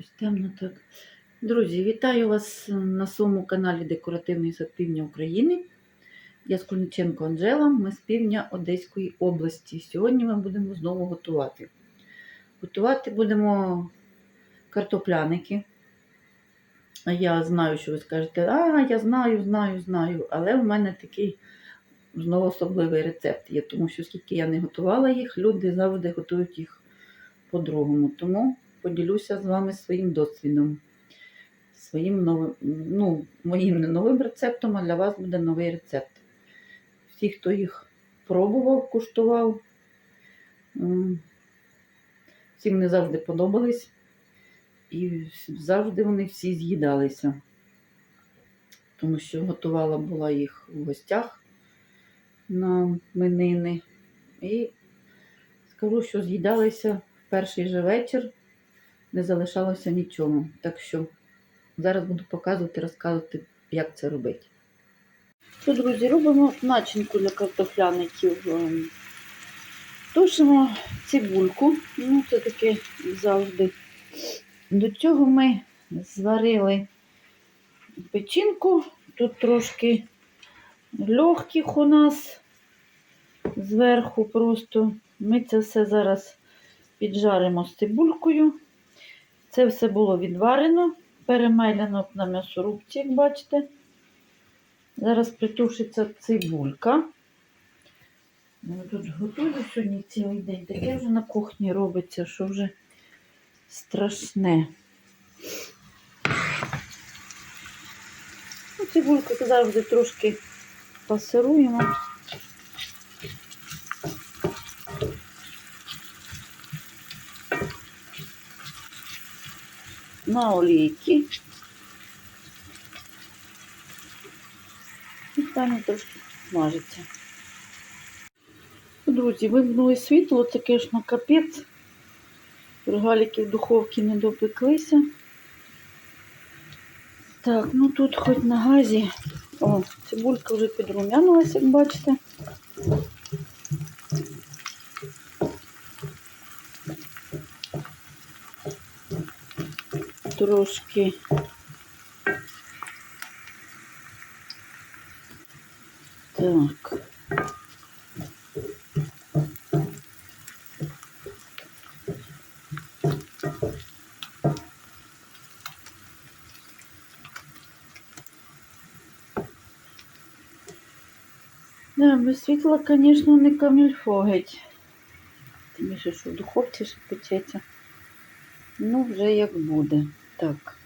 Щось темно так. Друзі, вітаю вас на своєму каналі Декоративний сад Півдня України. Я Скульниченко Анжела, ми з півдня Одеської області. Сьогодні ми будемо знову готувати. Готувати будемо картопляники. Я знаю, що ви скажете, а, я знаю, знаю, знаю. Але в мене такий знову особливий рецепт є, тому що скільки я не готувала їх, люди завжди готують їх по-другому. Тому поділюся з вами своїм досвідом. Своїм новим, ну, моїм не новим рецептом, а для вас буде новий рецепт. Всі, хто їх пробував, куштував, всім не завжди подобались. І завжди вони всі з'їдалися. Тому що готувала була їх у гостях на минини. І скажу, що з'їдалися в перший же вечір, не залишалося нічого. Так що зараз буду показувати, розказувати, як це робити. Що, друзі, робимо начинку для картофляників. Ем, Тушимо цибульку, ну це таке завжди. До цього ми зварили печінку. Тут трошки легких у нас зверху просто. Ми це все зараз піджаримо з цибулькою. Це все було відварено, перемеляно на м'ясорубці, як бачите. Зараз притушиться цибулька. Ну, Тут готую сьогодні цілий день. Таке вже на кухні робиться, що вже страшне. Ну, Цибульку завжди трошки пасируємо. На олійки. І там трошки смажиться. Друзі, вимкнули світло, це, звісно, капець. Рогаліки в духовці не допеклися. Так, ну тут хоч на газі. О, цибулька вже підрум'янилась, як бачите. Трошки. Так. Да, без світла, звісно, не камільфо геть. Тим більше, що в духовці ще печеться. Ну, вже як буде. Так.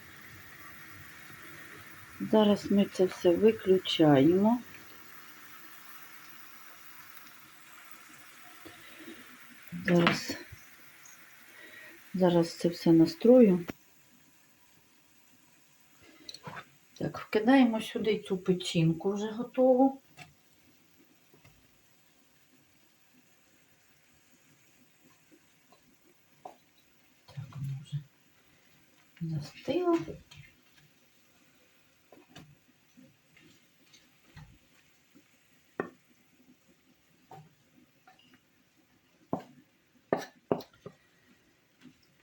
Зараз ми це все виключаємо. Зараз, зараз це все настрою. Так, вкидаємо сюди цю печінку вже готову. Так, вона вже застила.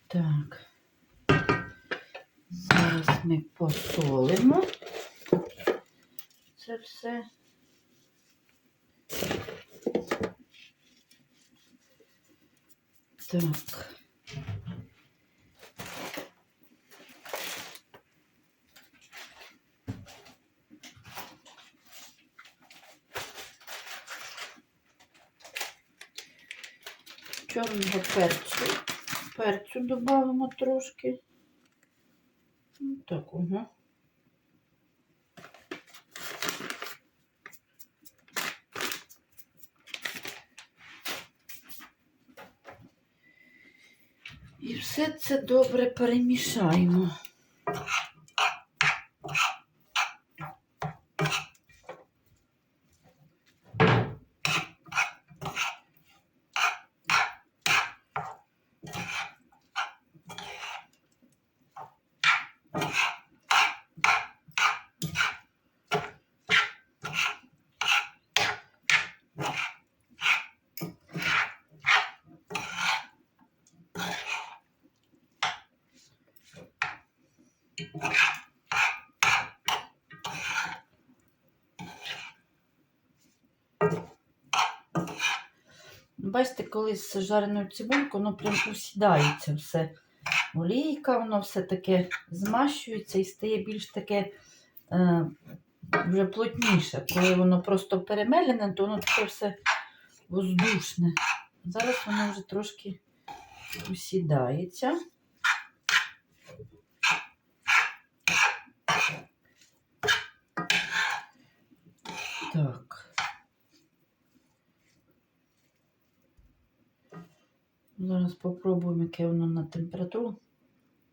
Так. Зараз ми посолимо це все. Так. Перцю. Перцю додамо трошки. Ну, Так, угу. І все це добре перемішаємо. Бачите, коли з жареною цибулькою, воно прям усідається все. Олійка, воно все таке змащується і стає більш таке е, вже плотніше. Коли воно просто перемелене, то воно таке все воздушне. Зараз воно вже трошки усідається. Так. Зараз попробуємо, яке воно на температуру.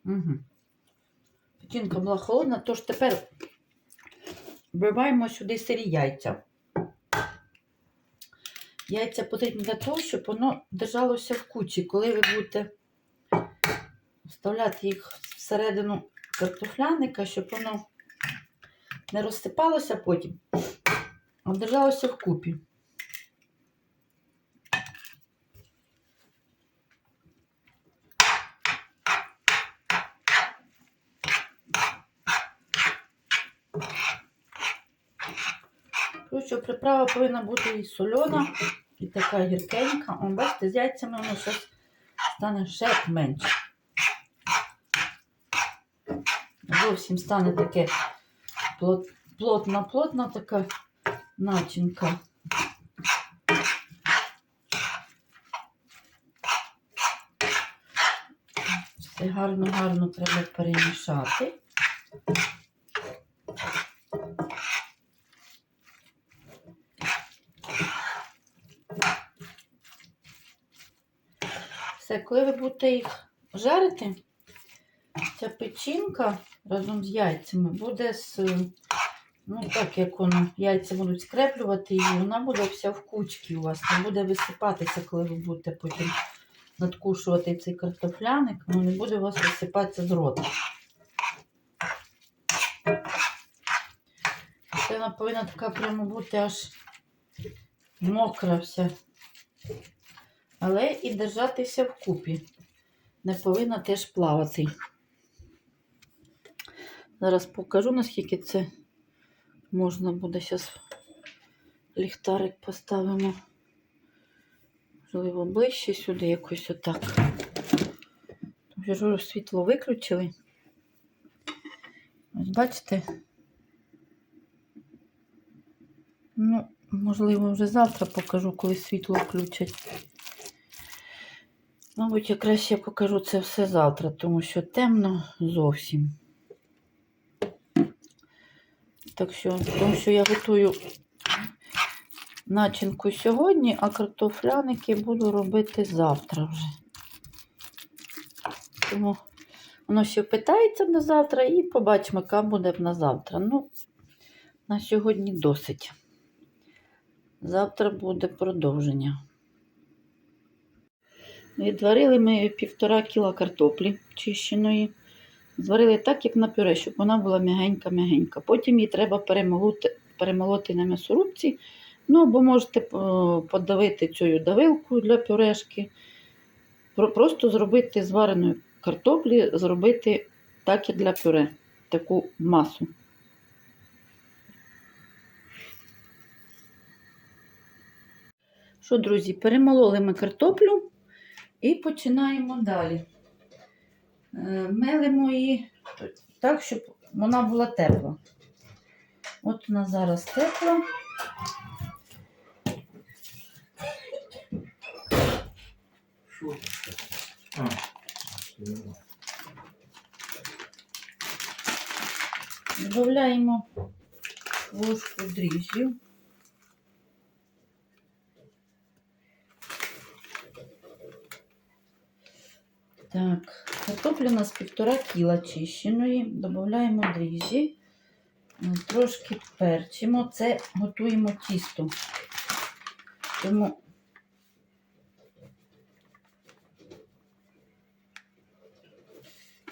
Угу. Печінка була холодна, тож тепер вбиваємо сюди сирі яйця. Яйця потрібні для того, щоб воно держалося в кучі. Коли ви будете вставляти їх всередину картофляника, щоб воно не розсипалося потім, а держалося вкупі. Тому що приправа повинна бути і сольона, і така гіркенька. О, бачите, з яйцями воно щось стане ще менше. Зовсім стане таке плот- плотна-плотна така начинка. Все гарно-гарно треба перемішати. Все, коли ви будете їх жарити, ця печінка разом з яйцями буде з, ну так як воно, яйця будуть скреплювати її, вона буде вся в кучці у вас, не буде висипатися, коли ви будете потім надкушувати цей картофляник, ну не буде у вас висипатися з рота. Це вона повинна така прямо бути аж мокра вся але і держатися вкупі. Не повинна теж плавати. Зараз покажу, наскільки це можна буде. Зараз ліхтарик поставимо. Можливо, ближче сюди якось отак. Вже світло виключили. Ось бачите? Ну, можливо, вже завтра покажу, коли світло включать. Мабуть, я краще покажу це все завтра, тому що темно зовсім. Так що, тому що я готую начинку сьогодні, а картофляники буду робити завтра вже. Тому воно ще питається на завтра і побачимо, яка буде на завтра. Ну, на сьогодні досить. Завтра буде продовження. Відварили ми півтора кіла картоплі чищеної. Зварили так, як на пюре, щоб вона була м'ягенька-м'ягенька. Потім її треба перемолоти, перемолоти на м'ясорубці. Ну, або можете е, подавити цю давилку для пюрешки. Просто зробити з вареної картоплі, зробити так, як для пюре, таку масу. Що, друзі, перемололи ми картоплю. І починаємо далі. Е, Мелимо її так, щоб вона була тепла. От вона зараз тепла. Додаємо ложку дріжджів. Так, картопля у нас півтора кіла чищеної. Додаємо дріжджі, е, трошки перчимо. Це готуємо тісто. Тому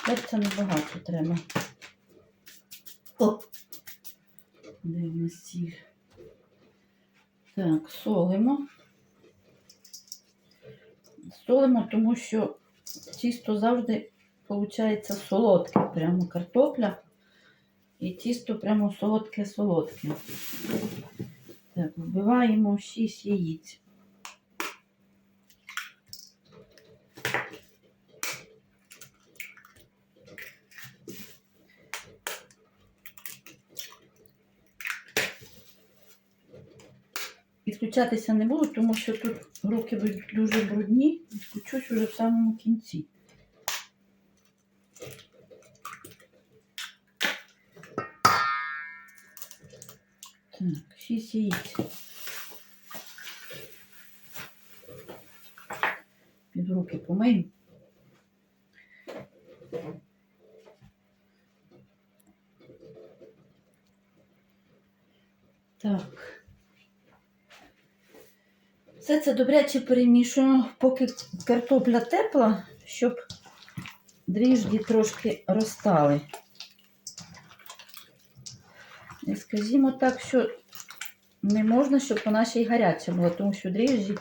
перця небагато треба. О! Нас сіль? Так, солимо. Солимо, тому що тісто завжди виходить солодке, прямо картопля. І тісто прямо солодке-солодке. Так, вбиваємо 6 яєць. Відключатися не буду, тому що тут руки будуть дуже брудні. Відключусь уже в самому кінці. Так, 6 яєць. Під руки помию. Так. Все це добряче перемішуємо, поки картопля тепла, щоб дріжджі трошки розтали. І скажімо так, що не можна, щоб вона ще й гаряча була, тому що дріжджі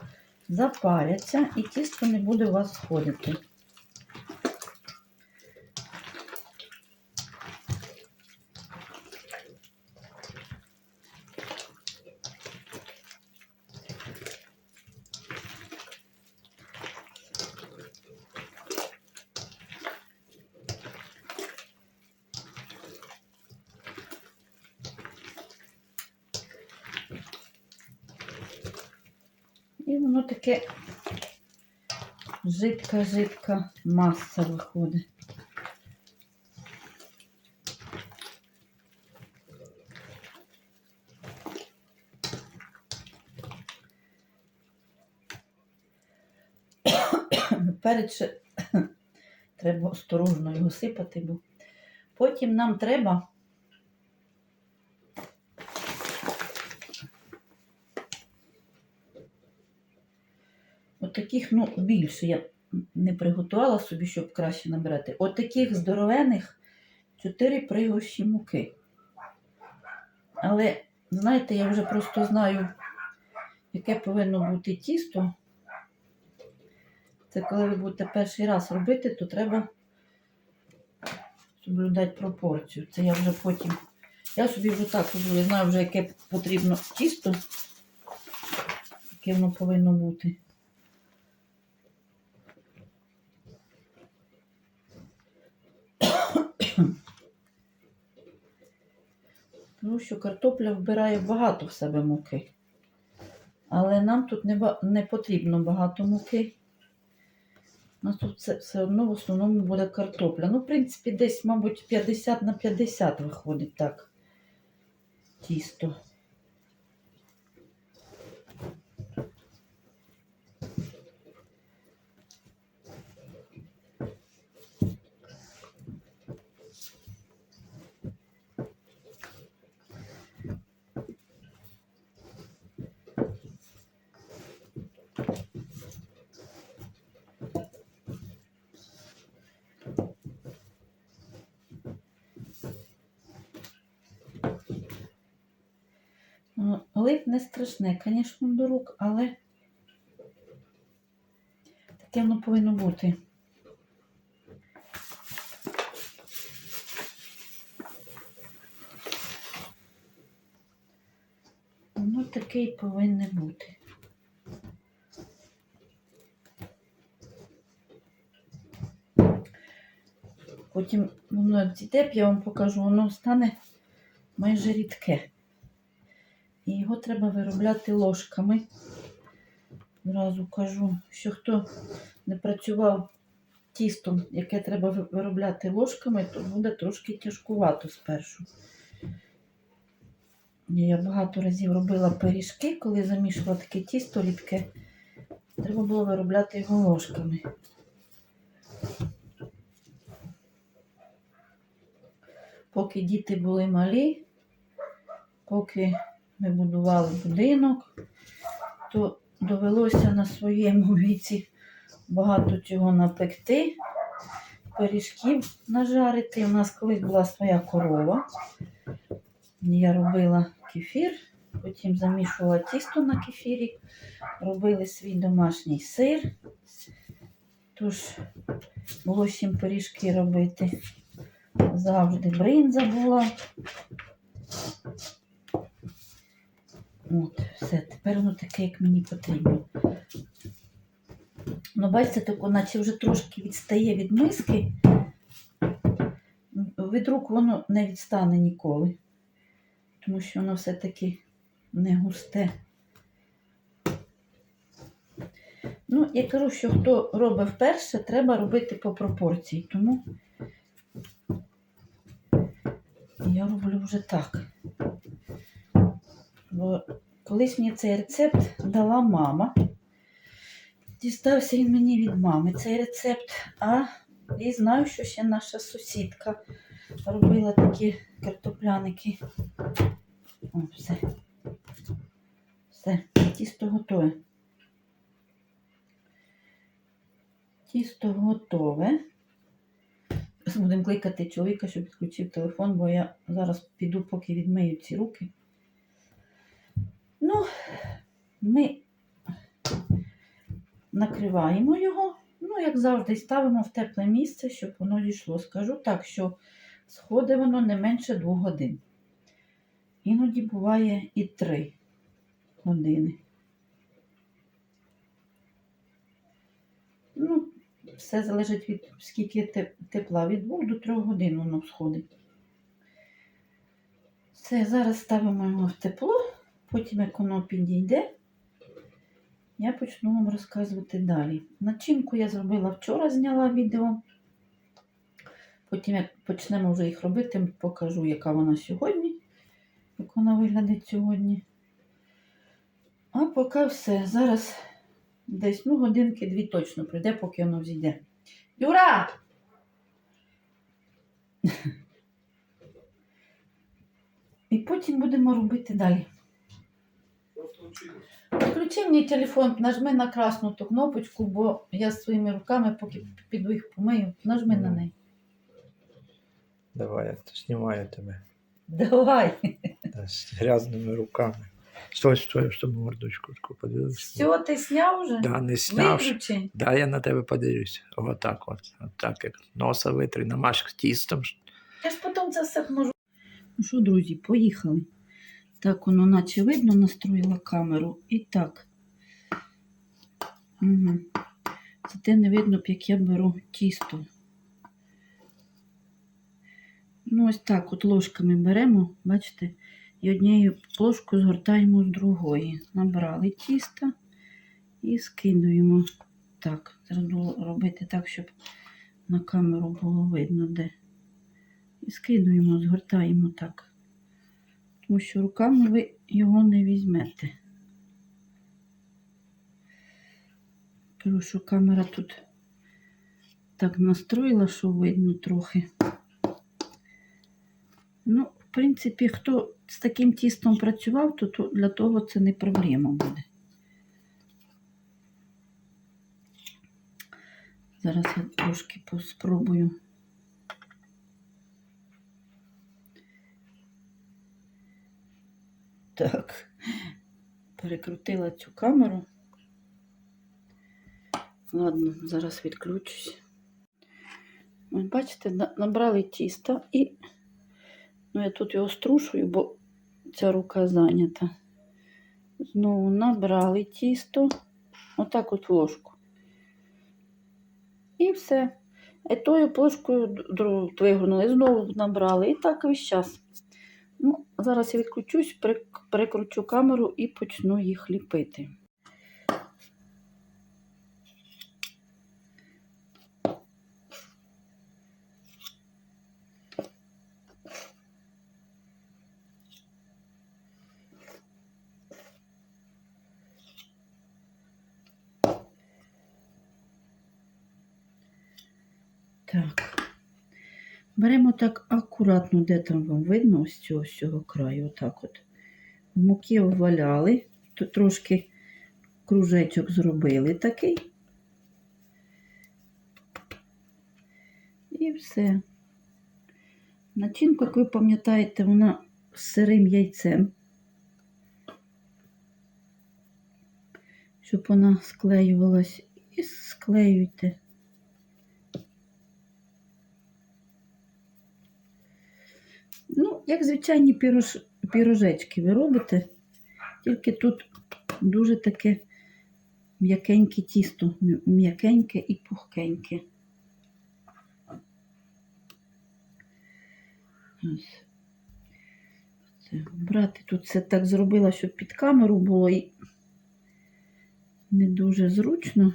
запаляться і тісто не буде у вас сходити. І воно таке жидка-жидка маса виходить. Перед ще треба осторожно його сипати, бо потім нам треба От таких, ну, більше я не приготувала собі, щоб краще набирати. От таких здоровених 4 пригощі муки. Але, знаєте, я вже просто знаю, яке повинно бути тісто. Це коли ви будете перший раз робити, то треба соблюдати пропорцію. Це я вже потім. Я собі вже так роблю, я знаю вже, яке потрібно тісто, яке воно повинно бути. Тому що картопля вбирає багато в себе муки. Але нам тут не, не потрібно багато муки. У нас тут все, все одно в основному буде картопля. Ну, в принципі, десь, мабуть, 50 на 50 виходить так. Тісто. Ну, Лип не страшне, звісно, до рук, але таке воно повинно бути. Воно таке і повинне бути. Потім воно зійде, я вам покажу, воно стане майже рідке. І його треба виробляти ложками. Зразу кажу, що хто не працював тістом, яке треба виробляти ложками, то буде трошки тяжкувато спершу. Я багато разів робила пиріжки, коли замішувала таке тісто рідке. Треба було виробляти його ложками. Поки діти були малі, поки ми будували будинок, то довелося на своєму віці багато чого напекти, пиріжків нажарити. У нас колись була своя корова. Я робила кефір, потім замішувала тісто на кефірі, робили свій домашній сир. Тож було з чим пиріжки робити. Завжди бринза була. От, все, тепер воно таке, як мені потрібно. Ну, бачите, тако, наче вже трошки відстає від миски. Від рук воно не відстане ніколи, тому що воно все-таки не густе. Ну, я кажу, що хто робить вперше, треба робити по пропорції. Тому я роблю вже так. Бо колись мені цей рецепт дала мама. Дістався він мені від мами цей рецепт. А і знаю, що ще наша сусідка робила такі картопляники. О, все. Все, тісто готове. Тісто готове. Будемо кликати чоловіка, щоб відключив телефон, бо я зараз піду, поки відмию ці руки. Ну, ми накриваємо його, ну, як завжди, ставимо в тепле місце, щоб воно дійшло. Скажу так, що сходить воно не менше двох годин. Іноді буває і три години. Ну, все залежить від скільки тепла, від 2 до 3 годин воно сходить. Все, зараз ставимо його в тепло, потім як воно підійде, я почну вам розказувати далі. Начинку я зробила вчора, зняла відео. Потім, як почнемо вже їх робити, покажу, яка вона сьогодні, як вона виглядить сьогодні. А поки все. Зараз десь ну, годинки-дві точно пройде, поки воно взійде. Юра! І потім будемо робити далі. Включи мені телефон, нажми на красну ту кнопочку, бо я своїми руками, поки піду їх помию, нажми на неї. Давай, я знімаю тебе Давай. да, з грязними руками. Стой, стой, щоб мордочку таку подивився. Все, ти сняв вже? Да, не сняв. Виключи. Да, я на тебе подивлюсь. Отак от. Отак, як носа витри, намаш тістом. Я ж потім це все можу. Ну що, друзі, поїхали. Так, воно наче видно, настроїла камеру. І так. Угу. Зате не видно, б, як я беру тісто. Ну, ось так от ложками беремо, бачите, і однією ложкою згортаємо з другої. Набрали тіста і скидуємо. Так, буду робити так, щоб на камеру було видно, де. І скидуємо, згортаємо так. Тому що руками ви його не візьмете. Тому що камера тут так настроїла, що видно трохи. Ну, в принципі, хто з таким тістом працював, то, для того це не проблема буде. Зараз я трошки поспробую. Так, перекрутила цю камеру. Ладно, зараз відключусь. Бачите, набрали тіста і ну, я тут його струшую, бо ця рука зайнята. Знову набрали тісто, отак от ложку. І все. І тою плошкою вигорнули, знову набрали. І так весь час. Ну, зараз я відключусь, перек- перекручу камеру і почну їх ліпити. Так. Беремо так акуратно, де там вам видно, ось цього, з цього краю, отак от. Муки обваляли, тут трошки кружечок зробили такий. І все. Начинку, як ви пам'ятаєте, вона з сирим яйцем. Щоб вона склеювалась. І склеюйте. Як звичайні пірож... пірожечки ви робите, тільки тут дуже таке м'якеньке тісто, м'якеньке і пухкеньке. Брати тут все так зробила, щоб під камеру було і не дуже зручно.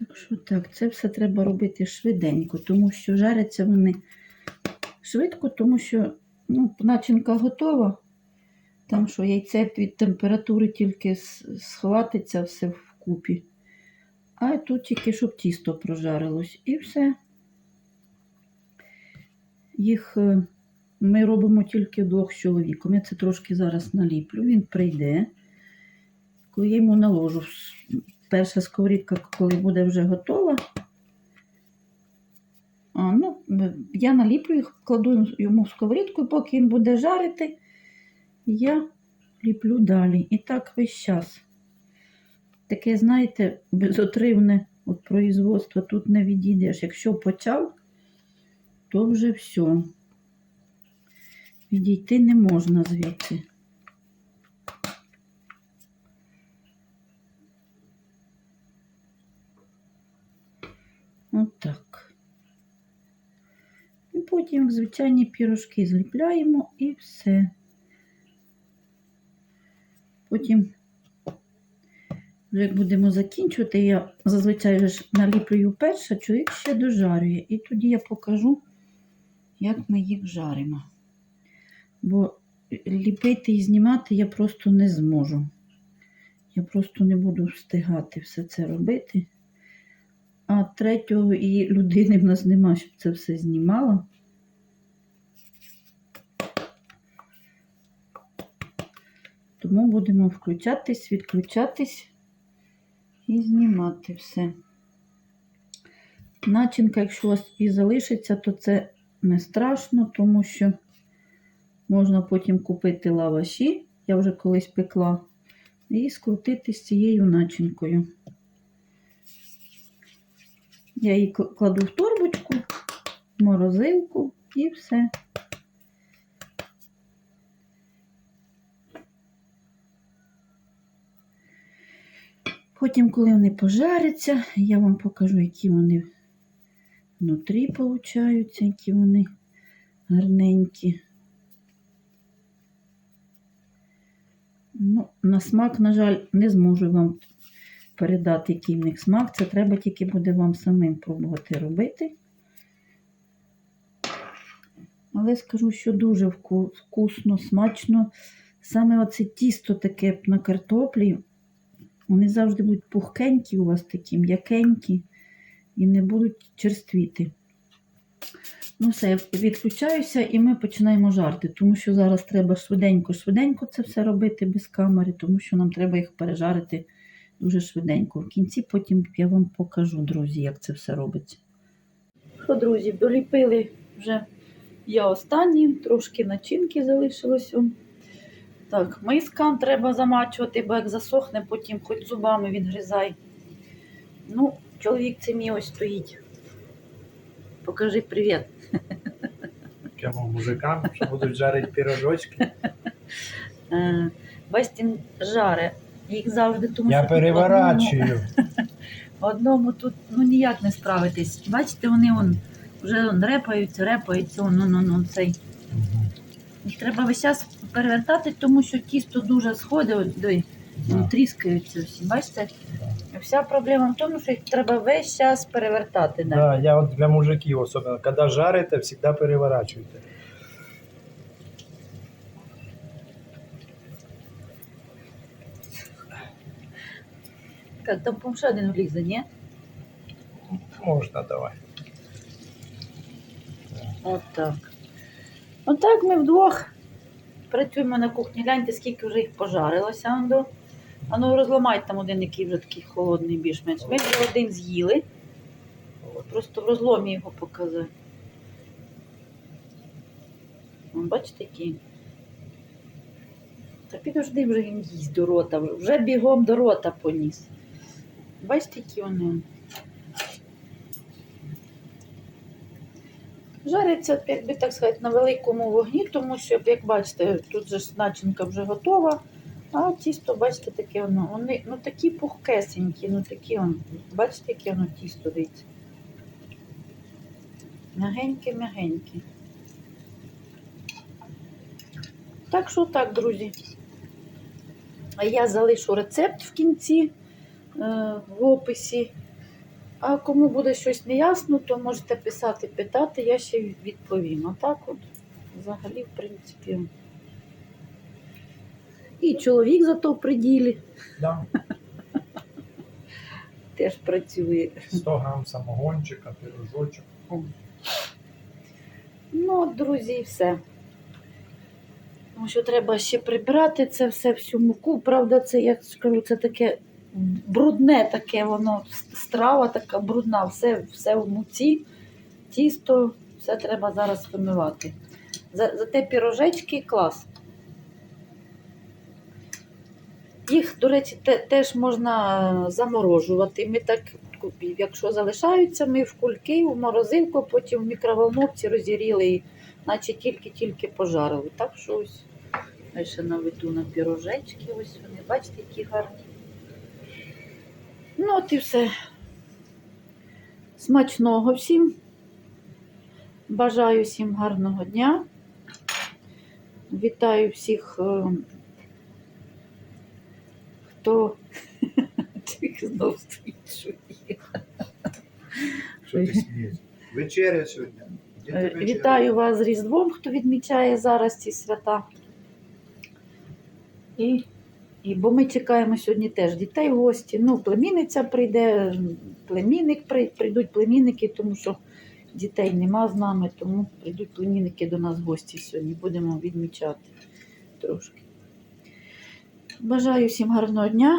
Так що так, це все треба робити швиденько, тому що жаряться вони швидко, тому що ну, начинка готова. Там що яйце від температури тільки схватиться все вкупі. А тут тільки щоб тісто прожарилось. І все. Їх е, ми робимо тільки вдвох з чоловіком. Я це трошки зараз наліплю. Він прийде. Коли я йому наложу перша сковорідка, коли буде вже готова. А, ну, я наліплю їх, кладу йому в сковорідку, і поки він буде жарити, я ліплю далі. І так весь час. Таке, знаєте, безотривне от производство тут не відійдеш. Якщо почав, то вже все. Відійти не можна звідси. Отак. І потім звичайні пірожки зліпляємо і все. Потім, як будемо закінчувати, я зазвичай вже наліплюю перше, чоловік ще дожарює. І тоді я покажу, як ми їх жаримо. Бо ліпити і знімати я просто не зможу. Я просто не буду встигати все це робити. А третього і людини в нас нема, щоб це все знімала. Тому будемо включатись, відключатись і знімати все. Начинка, якщо у вас і залишиться, то це не страшно, тому що можна потім купити лаваші. Я вже колись пекла, і скрутити з цією начинкою. Я її кладу в торбочку, в морозилку і все. Потім, коли вони пожаряться, я вам покажу, які вони внутрі получаються, які вони гарненькі. Ну, на смак, на жаль, не зможу вам передати, який в них смак. Це треба тільки буде вам самим пробувати робити. Але скажу, що дуже вкусно, смачно. Саме оце тісто таке на картоплі, вони завжди будуть пухкенькі у вас такі, м'якенькі і не будуть черствіти. Ну, все, відключаюся і ми починаємо жарти, тому що зараз треба швиденько-швиденько це все робити без камери, тому що нам треба їх пережарити дуже швиденько. В кінці потім я вам покажу, друзі, як це все робиться. Що, друзі, доліпили вже я останні, трошки начинки залишилось. он. Так, миска треба замачувати, бо як засохне, потім хоч зубами відгризай. Ну, чоловік це мій ось стоїть. Покажи привіт. Прямо мужикам, що будуть жарити пірожочки. Е, Бачите, жаре. Їх завжди тому Я що переворачую. Одному тут ну ніяк не справитись. Бачите, вони вон, вже вон, репаються, репаються, ну, ну, ну, цей. Їх треба весь час перевертати, тому що тісто дуже сходить, диви, Да. тріскаються всі. Бачите? Вся проблема в тому, що їх треба весь час перевертати. Да. Да, я от для мужиків особливо, коли жарите, завжди переворачуйте. Так, там по ще один влізе, ні? Можна давай. Отак. Отак ми вдвох працюємо на кухні. Гляньте, скільки вже їх пожарилося. Андо. А ну розламайте там один, який вже такий холодний більш-менш. Ми вже один з'їли. Просто в розломі його показати. Бачите, який? Та підожди вже він їсть до рота. Вже бігом до рота поніс. Бачите, які вони? Жариться, як би так сказати, на великому вогні, тому що, як бачите, тут же начинка вже готова. А тісто, бачите, таке воно. Вони ну такі пухкесенькі, ну такі он. Бачите, яке воно тісто дивіться. Мягеньке, мягеньке. Так що так, друзі. А я залишу рецепт в кінці в описі. А кому буде щось неясно, то можете писати, питати, я ще відповім. А так от, взагалі, в принципі. І чоловік зато в приділі Да, теж працює. 100 грам самогончика, пирожочок. Ну, от, друзі, і все. Тому що треба ще прибрати це все всю муку. Правда, це, як скажу, це таке брудне таке воно, страва така брудна, все, все в муці, тісто, все треба зараз вимивати. За, зате пірожечки клас. Їх, до речі, те, теж можна заморожувати. Ми так, якщо залишаються, ми в кульки, в морозилку, потім в мікроволновці розігріли, і наче тільки-тільки пожарили. Так що ось ще наведу на пірожечки. Ось вони, бачите, які гарні. Ну, от і все. Смачного всім. Бажаю всім гарного дня. Вітаю всіх, е, хто Тільки знов стоїть. Що ти смієш? Вечеря сьогодні. Е? Вітаю вас з Різдвом, хто відмічає зараз ці свята. І, і бо ми чекаємо сьогодні теж дітей в гості. Ну, племінниця прийде, племінник прийдуть племінники, тому що дітей нема з нами, тому прийдуть племінники до нас в гості сьогодні. Будемо відмічати трошки. Бажаю всім гарного дня.